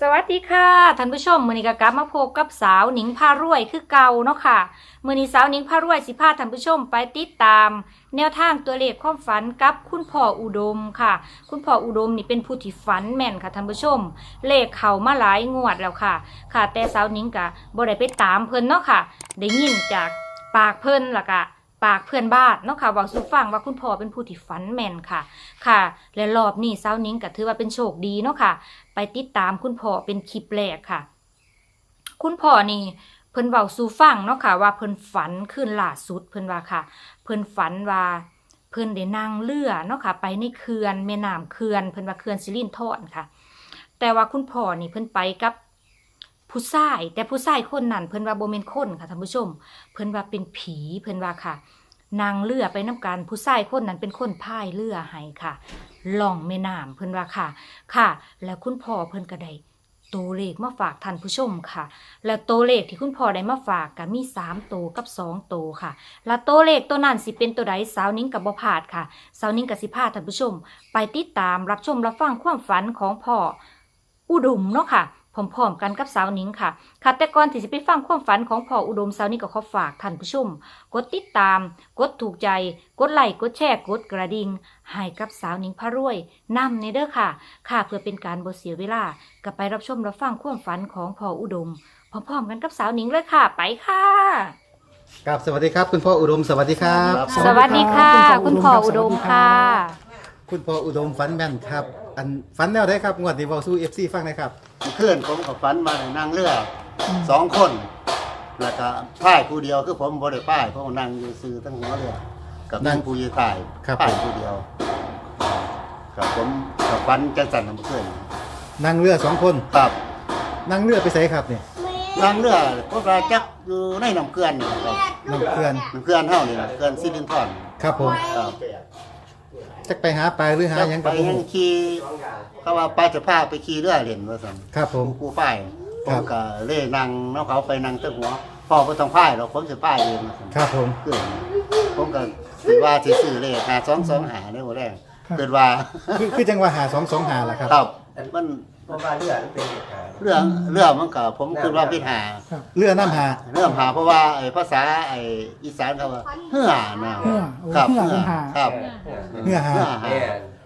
สวัสดีค่ะท่านผู้ชมมือนี้ก็กลับมาพบกับสาวหนิงพารวยคือเก่าเนาะค่ะมือนี้สาวหนิงพารวยสิพาท่านผู้ชมไปติดตาม แนวทางตัวเลขความฝันกับคุณพ่ออุดมค่ะ คุณพ่ออุดมนี่เป็นผู้ที่ฝันแม่นค่ะท่านผู้ชม เลขเข้ามาหลายงวดแล้วค่ะ ค่ะ แต่สาวหนิงก็บ่ได้ไปตามเพิ่นเนาะค่ะ ได้ยินจากปากเพิ่นล่ะก็ ปากเพื่อนบ้านเนาะค่ะเว้าสู่ฟังว่าคุณพ่อเป็นผู้ที่ฝันแม่นค่ะ ค่ะ และรอบนี้สาวนิงก็ถือว่าเป็นโชคดีเนาะค่ะ ไปติดตามคุณพ่อเป็นคลิปแรกค่ะ คุณพ่อนี่เพิ่นเว้าสู่ฟังเนาะค่ะ ว่าเพิ่นฝันขึ้นล่าสุดเพิ่นว่าค่ะ เพิ่นฝันว่าเพิ่นได้นั่งเรือเนาะค่ะ ไปในเขื่อนแม่น้ำเขื่อนเพิ่นว่าเขื่อนสิรินธรค่ะ แต่ว่าคุณพ่อนี่เพิ่นไปกับ ผู้ชาย แต่ผู้ชายคนนั้นเพิ่นว่าโบ่แม่นคนค่ะท่านผู้ชม เพิ่นว่าเป็นผีเพิ่นว่าค่ะ นางเรือไปน้กันผู้ชายคนนั้นเป็นคนพายเรือให้ค่ะล่องแม่น้ำเพิ่นว่าค่ะ ค่ะ แล้วคุณพ่อเพิ่นก็ได้ตัวเลขมาฝากท่านผู้ชมค่ะ แล้วตัวเลขที่คุณพ่อได้มาฝากก็มี3ตัวกับ2ตัวค่ะ แล้วตัวเลขตัวนั้นสิเป็นตัวใดสาวนิ้งกับบพาดค่ะสาวนิ้งกับสิพาท่านผู้ชม ไปติดตามรับชมรับฟังความฝันของพ่ออุดมเนาะค่ะ พร้อมๆกันกับสาวนิ้งค่ะ ค่ะแต่ก่อนที่จะไปฟังความฝันของพ่ออุดมสาวนิ้งก็ขอฝากท่านผู้ชม กดติดตาม กดถูกใจ กดไลค์ กดแชร์ กดกระดิ่ง ให้กับสาวนิ้งพระรวยนำในเด้อค่ะ ค่ะเพื่อเป็นการบ่เสียเวลาก็ไปรับชมรับฟังความฝันของพ่ออุดม พร้อมๆกันกับสาวนิ้งเลยค่ะ ไปค่ะ ครับสวัสดีครับ คุณพ่ออุดมสวัสดีครับครับสวัสดีค่ะ คุคุณณพ่พ่อออุอุดดมมค่ะ คุณพ่ออุดมฝันแม่นครับ อันฝันแนวได้ครับงวดนี้เว้าสู้ FC ฟังหนะครับ เพื่อนผมกับฝันมาได้นั่งเรืออสองคนแล้วก็พ่ายผู้เดียวคือผมบ่ได้พ่ายเพราะว่านั่งอยู่ซื้อทั้งหัวเรือกับนั่งผู้ยีถ่ายครับพ่ายผู้เดียวกับผมกับฝันจังสันน้ำเพื่อนนั่งเรือสองคนครับนั่งเรือไปไสครับเนี่ยนั่งเรือพวกเราจักอยู่ในน้ำเกลือนนี่ครับน้ำเกลือนน้ำเกลือนเท่านี่นะเกลือนซิลินทอนครับผมครับ จักไปหาปลาหรือหาหยังไปกับผม ยังขี่เขาว่าป้าจะพาไปขี่เรือเล่นว่าสันครับผมผู้ป้ายผครัมบ ก็เล่นั่งน้องเขาไปนั่งตั้งหัวพ่อก็ต้องป้ายเราผมจะป้ายเองว่าซั่นครับผม เกิดผมก็คิดว่าสิซื้อเลขหาสองสองหาในหัวแรกเกิดว่า คือคือจังว่าหาสองสองหาล่ะครับ ครับ มัน เพราะว่าเลือดมันเป็นเหตุการณ์เรื่องเรื่องมันก็ผมคิดว่าพิหาเรือน้ำหาเรื่องหาเพราะว่าไอ้ภาษาไอ้อีสานเขาว่าเหือนะเหือโอ้ครับเหือเป็นหา ครับเรือหาเหือหา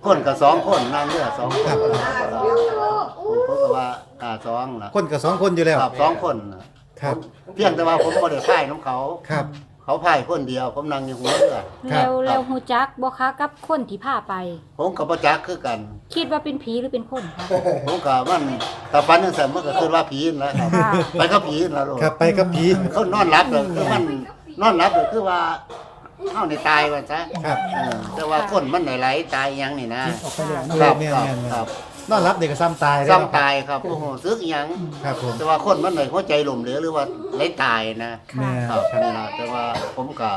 คนกับสองคนนั่งเรือสองคครันบผมก็ว่าหาสองนะคนกับสองคนอยู่แล้ว ครับสองคนน่ะครับ เพียงแต่ว่าผมบ่ได้พ่ายน้องเขา ครับ เขาพ่ายคนเดียวผมนั่งอยู่หัวเรือ ครับ แล้วแล้วฮูจักบ่คะกับคนที่พาไป ผมกับประจักษ์คือกัน คิดว่าเป็นผีหรือเป็นคนคะ ผมกับมันถ้าฟันจังซั่นมันก็คือว่าผีนั่นแหล้วครับค่ะ ไปกับผีนั่นแหละลูกครับไปกับผีเขานอนรับเลยคือมันนอนรับเลยคือว่าเฮาในตายว่าซะครับเออแต่ว่าคนมันไหลๆตายหยังนี่นะ ออกไปแล้วคเนาะรับครับแม่นครับแม่นแม่น ครับ นอนรับเด็กก็ซ้ำตายเลยซ้ำเนาะตายครับโอ้โหซึกหยังครับผมแต่ว่าคนมันไหนหัวใจหล่มเหลวหรือว่าไหลตายนะแม่ครับครับนี่ล่ะแต่ว่าผมก็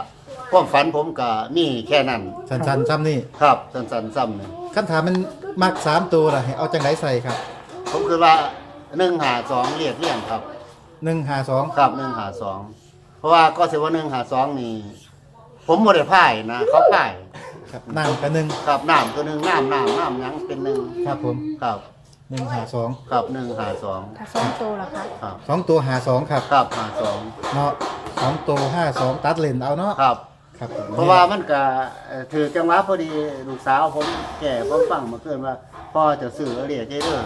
ความฝันผมก็มีแค่นั้น สันๆซ้ำนี่ครับสั้นๆซ้ำนี่คันถามมันมักสามตัวล่ะให้เอาจังไดใส่ครับผมคือว่าหนึ่งหาสองเรียกเรียงครับ หนึ่งหาสองครับหนึ่งหาสองเพราะว่าก็เสียว่าหนึ่งหาสองนี่ ผมบ่ได้พ่ายนะ เขาพ่าย ครับนั่งกับหนึ่งครับน้ำตัวหนึ่งน้ำน้ำน้ำหยังเป็นหนึ่งครับผมครับหนึ่งหาสองครับหนึ่งหาสองถ้าสองตัวล่ะคะครับสองตัวหาสองครับครับหาสองเนาะสองตัวห้าสองตัดเลนเอาเนาะครับ ครับผมเพราะว่ามันก็เอ่อถือจังหวะพอดีลูกสาวผมแก่ผมฟังเมาเกินว่าพ่อจะซื้อเรียกเด้อ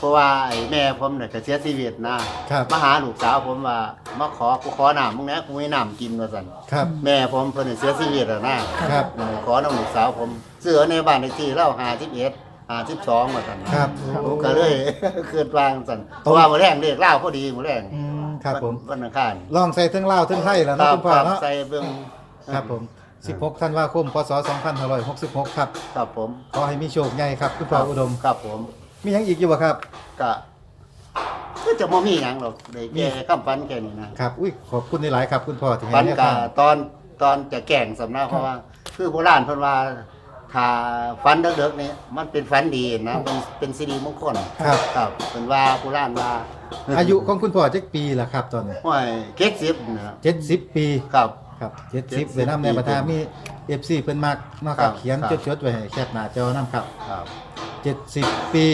เพราะว่าไอ้แม่ผมเนี่ยก็เสียชีวิตนะครับ มาหาลูกสาวผมว่ามาขอกูขอน้ำมึงนะกูไม่น้ำกินว่าซั่นครับ แม่ผมเพิ่นนะเสียชีวิตแล้วนะครับ เออขอน้ำลูกสาวผมเสือในบ้านในที่เล่าหาทิพเอ็ดหาทิพสองมาสั่นนะครับผมก็เลย เกิดวางสั่นเพราะว่ามื้อแรงเรียกเล่าพอดีมื้อแรงอืมครับผมวันวันอังคารลองใส่เทั้งเล่าวเทั้งไทยแล้วคเนาะรับคุณพ่อครับเนาะใส่เบิ่งครับผม 16 ธันวาคม พศ 2566 ครับ ครับผมขอให้มีโชคใหญ่ครับคุณพ่ออุดม ครับผม มีหยังอีกอยู่บ่ครับก็ก็จะบ่มีหยังหรอกได้แค่คำฟันแค่นี้นะครับ อุ้ยขอบคุณหลายๆครับ คุณพ่อที่ให้ฟันแนวก็ทางตอนตอนจะแก่งสำนักเพราะว่า คือโบราณเพิ่นว่าถ้าฟันเด็กๆนี่มันเป็นฟันดีนะเป็นเป็นสิริมงคลครับ ครับเป็นว่าโบราณว่าอายุของคุณพ่อจักปีล่ะครับ ตอนนี้ห้วยเก็ดสิบนะ70 ปี ครับ ครับ70ไว้นำในประธานมี FC เพิ่นมักเนาะครับครับ เขียนครับจดๆไว้ให้แคปหน้าจอนำครับ ครับ 70 ปี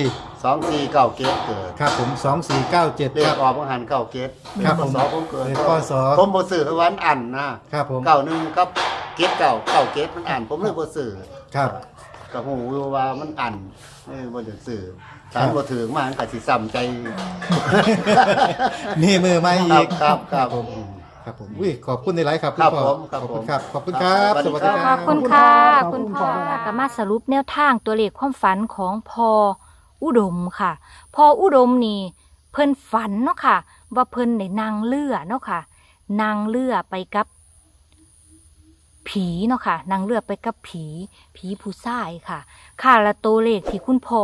สสองสี่เก้าเกตเกิดครับผมสองสี่เก้าเจ็ดเลคขรับ ออกมาหันเก้าเกตครับพผมศผมเกิดเลขพศ ผมบ่ซื้อวันอันนะครับผม เก้าหนึ่งกับเกตเก้าเก้าเกตมันอันผมเลยบ่ซื้อครับก็หูอยู่ว่ามันอันนี่บ่ได้ซื้อครัสาบ รบ่ถึงมามันก็สิซ้ำใจ นี่มือไม้คอีรับกครับครับผม ครับผมอุ้ยขอบคุณในไลฟ์ครับครับณพ่อผมครับขอบคุณผมครับขอบคุณครับครับสวัสดีคขรัอบบคุณค่ะ ขอบคุคุณณพ่อ ค่ะก็มาสรุปแนวทางตัวเลขความฝันของพออุดมค่ะ พออุดมนี่เพิ่นฝันเนาะค่ะ ว่าเพิ่นได้นางเรือเนาะค่ะนางเรือไปกับผีเนาะค่ะนางเรือไปกับผี ผีผู้ชายค่ะ ค่ะและตัวเลขที่คุณพ่อ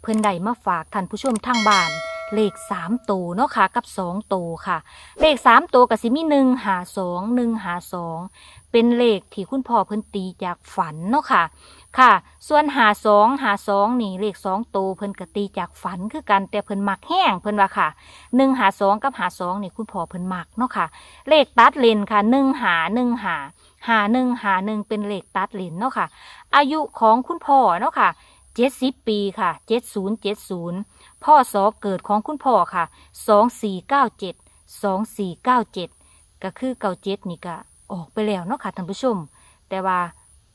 เพิ่นได้มาฝากท่านผู้ชมทางบ้าน เลขสามตัวเนาะค่ะ กับสองตัวค่ะ เลขสามตัวกับสิมีหนึ่งหาสองหนึ่งหาสองเป็นเลขที่คุณพ่อเพิ่นตีจากฝันเนาะค่ะ ค่ะ ส่วนหาสองหาสองนี่เลขสองตัวเพิ่นกตีจากฝันคือกันแต่เพิ่นมักแห้งเพิ่นว่าค่ะหนึ่งหาสองกับหาสองนี่คุณพ่อเพิ่นมักเนาะค่ะ เลขตัดเลนค่ะหนึ่งหาหนึ่งหาหาหนึ่งหาหนึ่งเป็นเลขตัดเลนเนาะค่ะ อายุของคุณพ่อเนาะค่ะ เจ็ดสิบปีค่ะเจ็ดศูนย์เจ็ดศูนย์พ่อสอเกิดของคุณพ่อค่ะสองสี่เก้าเจ็ดสองสี่เก้าเจ็ดก็คือเก้าเจ็ดนี่ก็ออกไปแล้วเนาะค่ะท่านผู้ชม แต่ว่า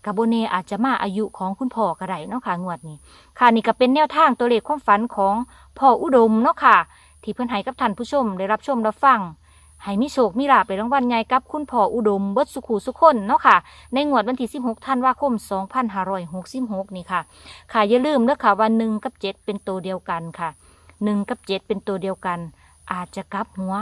กาโบเนอาจจะมาอายุของคุณพ่อก็ได้เนาะค่ะงวดนี้ ค่ะนี่ก็เป็นแนวทางตัวเลขความฝันของพ่ออุดมเนาะค่ะ ที่เพิ่อนให้กับท่านผู้ชมได้รับชมรับฟัง ให้มีโชคมีลาบในรางวัลใหญ่กับคุณพ่ออุดมเบิดสุขูสุขคนเนาะค่ะ ในงวดวันที่ 16ธันวาคม 2566 นี่ค่ะ ค่ะอย่าลืมเด้อค่ะว่า1กับ 7 เป็นตัวเดียวกันค่ะ 1 กับ 7 เป็นตัวเดียวกัน อาจจะกลับหัว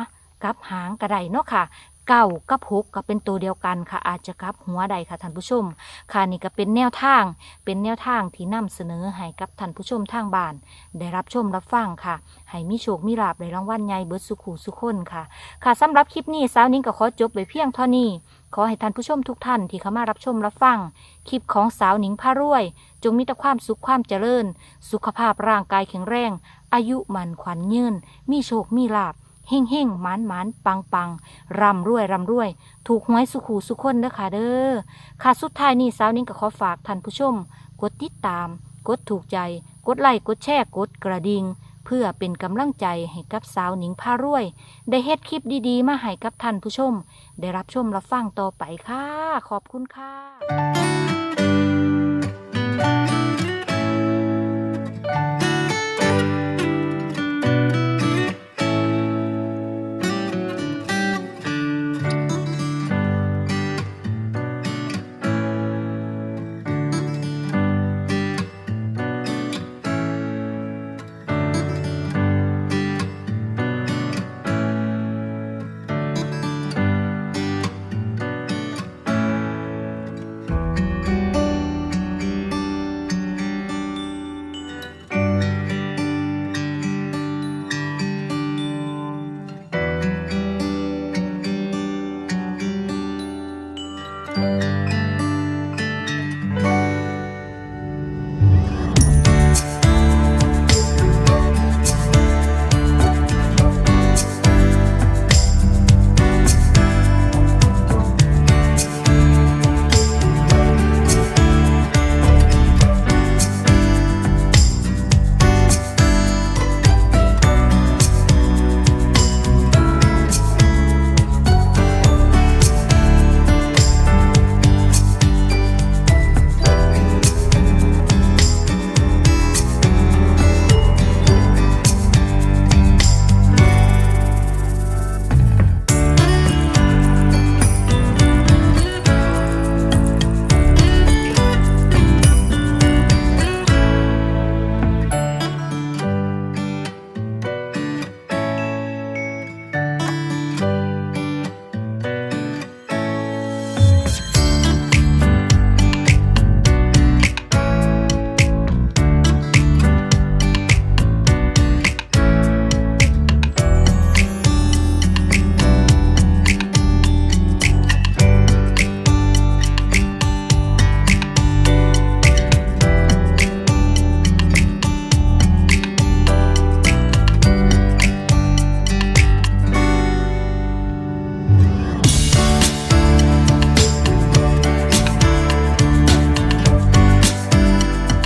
กลับหางกระได้เนาะค่ะ เก้ากับหกก็เป็นตัวเดียวกันค่ะ อาจจะกลับหัวใดค่ะท่านผู้ชม ค่ะนี่ก็เป็นแนวทาง เป็นแนวทางที่นำเสนอให้กับท่านผู้ชมทางบ้าน ได้รับชมรับฟังค่ะ ให้มีโชคมีลาบในรางวัลใหญ่เบิดสุขูสุขคนค่ะ ค่ะสำหรับคลิปนี้สาวนิ้งก็ขอจบไปเพียงเท่านี้ ขอให้ท่านผู้ชมทุกท่านที่เข้ามารับชมรับฟัง คลิปของสาวหนิงพารวย จงมีแต่ความสุขความเจริญ สุขภาพร่างกายแข็งแรง อายุมันขวัญยืน มีโชคมีลาบ เฮ่งเฮ่งหมานหมานปังปังรำรวยรำรวย ถูกหวยสุขูสุขคนเด้อค่ะเด้อค่ะสุดท้ายนี้สาวนิ้งก็ขอฝากท่านผู้ชม กดติดตาม กดถูกใจ กดไลค์กดแชร์กดกระดิ่งเพื่อเป็นกำลังใจให้กับสาวหนิงพารวย ได้เฮ็ดคลิปดีๆ มาให้กับท่านผู้ชม ได้รับชมรับฟังต่อไปค่ะ ขอบคุณค่ะ